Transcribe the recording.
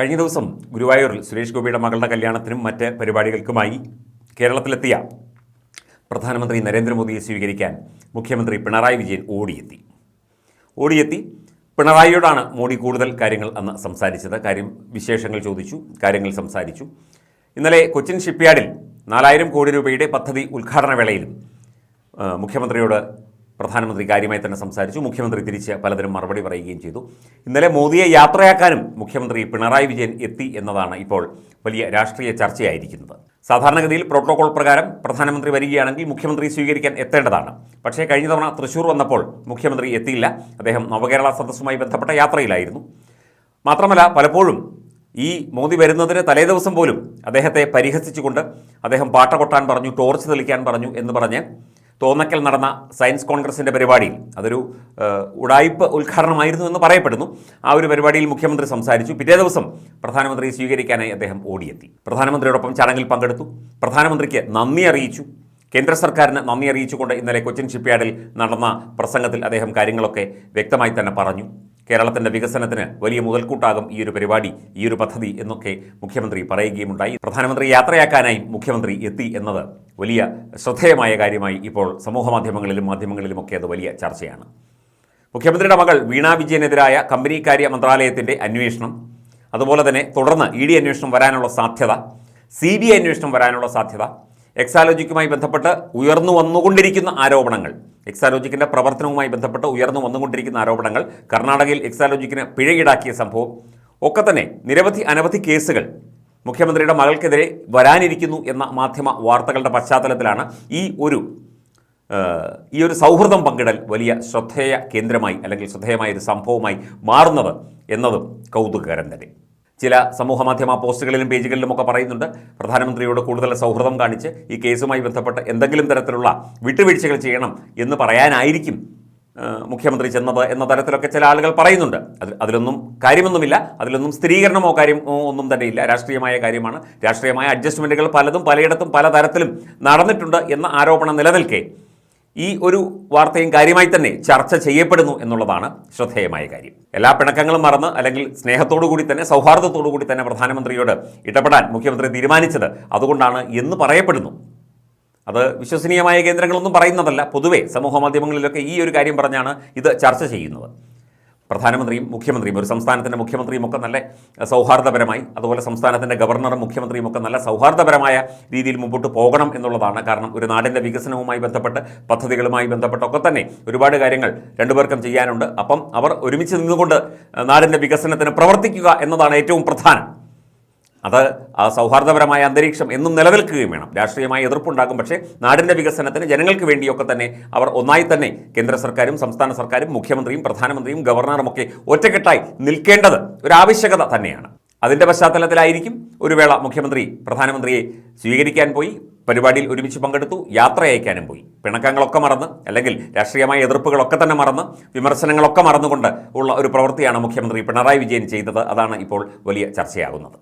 കഴിഞ്ഞ ദിവസം ഗുരുവായൂരിൽ സുരേഷ് ഗോപിയുടെ മകളുടെ കല്യാണത്തിനും മറ്റ് പരിപാടികൾക്കുമായി കേരളത്തിലെത്തിയ പ്രധാനമന്ത്രി നരേന്ദ്രമോദിയെ സ്വീകരിക്കാൻ മുഖ്യമന്ത്രി പിണറായി വിജയൻ ഓടിയെത്തി. ഓടിയെത്തി. പിണറായിയോടാണ് മോഡി കൂടുതൽ കാര്യങ്ങൾ അന്ന് സംസാരിച്ചത്. കാര്യം വിശേഷങ്ങൾ ചോദിച്ചു കാര്യങ്ങൾ സംസാരിച്ചു. ഇന്നലെ കൊച്ചിൻ ഷിപ്പ്യാർഡിൽ നാലായിരം കോടി രൂപയുടെ പദ്ധതി ഉദ്ഘാടന വേളയിലും മുഖ്യമന്ത്രിയോട് പ്രധാനമന്ത്രി കാര്യമായി തന്നെ സംസാരിച്ചു. മുഖ്യമന്ത്രി തിരിച്ച് പലതരം മറുപടി പറയുകയും ചെയ്തു. ഇന്നലെ മോദിയെ യാത്രയാക്കാനും മുഖ്യമന്ത്രി പിണറായി വിജയൻ എത്തി എന്നതാണ് ഇപ്പോൾ വലിയ രാഷ്ട്രീയ ചർച്ചയായിരിക്കുന്നത്. സാധാരണഗതിയിൽ പ്രോട്ടോകോൾ പ്രകാരം പ്രധാനമന്ത്രി വരികയാണെങ്കിൽ മുഖ്യമന്ത്രി സ്വീകരിക്കാൻ എത്തേണ്ടതാണ്. പക്ഷേ കഴിഞ്ഞ തവണ തൃശൂർ വന്നപ്പോൾ മുഖ്യമന്ത്രി എത്തിയില്ല. അദ്ദേഹം നവകേരള സദസ്സുമായി ബന്ധപ്പെട്ട യാത്രയിലായിരുന്നു. മാത്രമല്ല പലപ്പോഴും ഈ മോദി വരുന്നതിന് തലേദിവസം പോലും അദ്ദേഹത്തെ പരിഹസിച്ചുകൊണ്ട് അദ്ദേഹം പാട്ട കൊട്ടാൻ പറഞ്ഞു ടോർച്ച് തെളിക്കാൻ പറഞ്ഞു എന്ന് പറഞ്ഞ് തോന്നക്കൽ നടന്ന സയൻസ് കോൺഗ്രസിന്റെ പരിപാടിയിൽ അതൊരു ഉടായ്പ ഉദ്ഘാടനമായിരുന്നു എന്ന് പറയപ്പെടുന്നു. ആ ഒരു പരിപാടിയിൽ മുഖ്യമന്ത്രി സംസാരിച്ചു. പിറ്റേ ദിവസം പ്രധാനമന്ത്രി സ്വീകരിക്കാനായി അദ്ദേഹം ഓടിയെത്തി. പ്രധാനമന്ത്രിയോടൊപ്പം ചടങ്ങിൽ പങ്കെടുത്തു. പ്രധാനമന്ത്രിക്ക് നന്ദി അറിയിച്ചു. കേന്ദ്ര സർക്കാരിന് നന്ദി അറിയിച്ചുകൊണ്ട് ഇന്നലെ കൊച്ചിൻ ഷിപ്പ്യാർഡിൽ നടന്ന പ്രസംഗത്തിൽ അദ്ദേഹം കാര്യങ്ങളൊക്കെ വ്യക്തമായി തന്നെ പറഞ്ഞു. കേരളത്തിന്റെ വികസനത്തിന് വലിയ മുതൽക്കൂട്ടാകും ഈ ഒരു പരിപാടി ഈ ഒരു പദ്ധതി എന്നൊക്കെ മുഖ്യമന്ത്രി പറയുകയുമുണ്ടായി. പ്രധാനമന്ത്രി യാത്രയാക്കാനായി മുഖ്യമന്ത്രി എത്തി എന്നത് വലിയ ശ്രദ്ധേയമായ കാര്യമായി ഇപ്പോൾ സമൂഹമാധ്യമങ്ങളിലും മാധ്യമങ്ങളിലുമൊക്കെ അത് വലിയ ചർച്ചയാണ്. മുഖ്യമന്ത്രിയുടെ മകൾ വീണ വിജയനെതിരായ കമ്പനിക്കാര്യ മന്ത്രാലയത്തിന്റെ അന്വേഷണം അതുപോലെ തന്നെ തുടർന്ന് ഇ ഡി അന്വേഷണം വരാനുള്ള സാധ്യത സി ബി ഐ അന്വേഷണം വരാനുള്ള സാധ്യത എക്സാലോജിക്കുമായി ബന്ധപ്പെട്ട് ഉയർന്നു വന്നുകൊണ്ടിരിക്കുന്ന ആരോപണങ്ങൾ എക്സാലോജിക്കിന്റെ പ്രവർത്തനവുമായി ബന്ധപ്പെട്ട് ഉയർന്നു വന്നുകൊണ്ടിരിക്കുന്ന ആരോപണങ്ങൾ കർണാടകയിൽ എക്സാലോജിക്കിന് പിഴ ഈടാക്കിയ സംഭവം ഒക്കെ തന്നെ നിരവധി അനവധി കേസുകൾ മുഖ്യമന്ത്രിയുടെ മകൾക്കെതിരെ വരാനിരിക്കുന്നു എന്ന മാധ്യമ വാർത്തകളുടെ പശ്ചാത്തലത്തിലാണ് ഈ ഒരു ഈ ഒരു സൗഹൃദം പങ്കിടൽ വലിയ ശ്രദ്ധേയ കേന്ദ്രമായി അല്ലെങ്കിൽ ശ്രദ്ധേയമായ ഒരു സംഭവമായി മാറുന്നത് എന്നതും കൗതുകകരം തന്നെ. ചില സമൂഹ മാധ്യമ പോസ്റ്റുകളിലും പേജുകളിലും ഒക്കെ പറയുന്നുണ്ട് പ്രധാനമന്ത്രിയോട് കൂടുതൽ സൗഹൃദം കാണിച്ച് ഈ കേസുമായി ബന്ധപ്പെട്ട് എന്തെങ്കിലും തരത്തിലുള്ള വിട്ടുവീഴ്ചകൾ ചെയ്യണം എന്ന് പറയാനായിരിക്കും മുഖ്യമന്ത്രി ചെന്നത് എന്ന തരത്തിലൊക്കെ ചില ആളുകൾ പറയുന്നുണ്ട്. അതിൽ അതിലൊന്നും കാര്യമൊന്നുമില്ല. അതിലൊന്നും സ്ഥിരീകരണമോ കാര്യമോ ഒന്നും തന്നെ ഇല്ല. രാഷ്ട്രീയമായ കാര്യമാണ്. രാഷ്ട്രീയമായ അഡ്ജസ്റ്റ്മെന്റുകൾ പലതും പലയിടത്തും പലതരത്തിലും നടന്നിട്ടുണ്ട് എന്ന ആരോപണം നിലനിൽക്കെ ഈ ഒരു വാർത്തയും കാര്യമായി തന്നെ ചർച്ച ചെയ്യപ്പെടുന്നു എന്നുള്ളതാണ് ശ്രദ്ധേയമായ കാര്യം. എല്ലാ പിണക്കങ്ങളും മറന്ന് അല്ലെങ്കിൽ സ്നേഹത്തോടു കൂടി തന്നെ സൗഹാർദ്ദത്തോടു കൂടി തന്നെ പ്രധാനമന്ത്രിയോട് ഇടപെടാൻ മുഖ്യമന്ത്രി തീരുമാനിച്ചത് അതുകൊണ്ടാണ് എന്ന് പറയപ്പെടുന്നു. അത് വിശ്വസനീയമായ കേന്ദ്രങ്ങളൊന്നും പറയുന്നതല്ല. പൊതുവെ സമൂഹ മാധ്യമങ്ങളിലൊക്കെ ഈ ഒരു കാര്യം പറഞ്ഞാണ് ഇത് ചർച്ച ചെയ്യുന്നത്. പ്രധാനമന്ത്രിയും മുഖ്യമന്ത്രിയും ഒരു സംസ്ഥാനത്തിന്റെ മുഖ്യമന്ത്രിയും ഒക്കെ നല്ല സൗഹാർദ്ദപരമായി അതുപോലെ സംസ്ഥാനത്തിന്റെ ഗവർണറും മുഖ്യമന്ത്രിയും ഒക്കെ നല്ല സൗഹാർദ്ദപരമായ രീതിയിൽ മുമ്പോട്ട് പോകണം എന്നുള്ളതാണ്. കാരണം ഒരു നാടിന്റെ വികസനവുമായി ബന്ധപ്പെട്ട് പദ്ധതികളുമായി ബന്ധപ്പെട്ടൊക്കെ തന്നെ ഒരുപാട് കാര്യങ്ങൾ രണ്ടുപേർക്കും ചെയ്യാനുണ്ട്. അപ്പം അവർ ഒരുമിച്ച് നിന്നുകൊണ്ട് നാടിന്റെ വികസനത്തിന് പ്രവർത്തിക്കുക എന്നതാണ് ഏറ്റവും പ്രധാനം. അത് സൗഹാർദ്ദപരമായ അന്തരീക്ഷം എന്നും നിലനിൽക്കുകയും വേണം. രാഷ്ട്രീയമായ എതിർപ്പുണ്ടാകും. പക്ഷേ നാടിന്റെ വികസനത്തിന് ജനങ്ങൾക്ക് വേണ്ടിയൊക്കെ തന്നെ അവർ ഒന്നായി തന്നെ കേന്ദ്ര സർക്കാരും സംസ്ഥാന സർക്കാരും മുഖ്യമന്ത്രിയും പ്രധാനമന്ത്രിയും ഗവർണറും ഒക്കെ ഒറ്റക്കെട്ടായി നിൽക്കേണ്ടത് ഒരു ആവശ്യകത തന്നെയാണ്. അതിന്റെ പശ്ചാത്തലത്തിലായിരിക്കും ഒരു വേള മുഖ്യമന്ത്രി പ്രധാനമന്ത്രിയെ സ്വീകരിക്കാൻ പോയി പരിപാടിയിൽ ഒരുമിച്ച് പങ്കെടുത്തു യാത്ര അയക്കാനും പോയി. പിണക്കങ്ങളൊക്കെ മറന്ന് അല്ലെങ്കിൽ രാഷ്ട്രീയമായ എതിർപ്പുകളൊക്കെ തന്നെ മറന്ന് വിമർശനങ്ങളൊക്കെ മറന്നുകൊണ്ട് ഉള്ള ഒരു പ്രവൃത്തിയാണ് മുഖ്യമന്ത്രി പിണറായി വിജയൻ ചെയ്തത്. അതാണ് ഇപ്പോൾ വലിയ ചർച്ചയാകുന്നത്.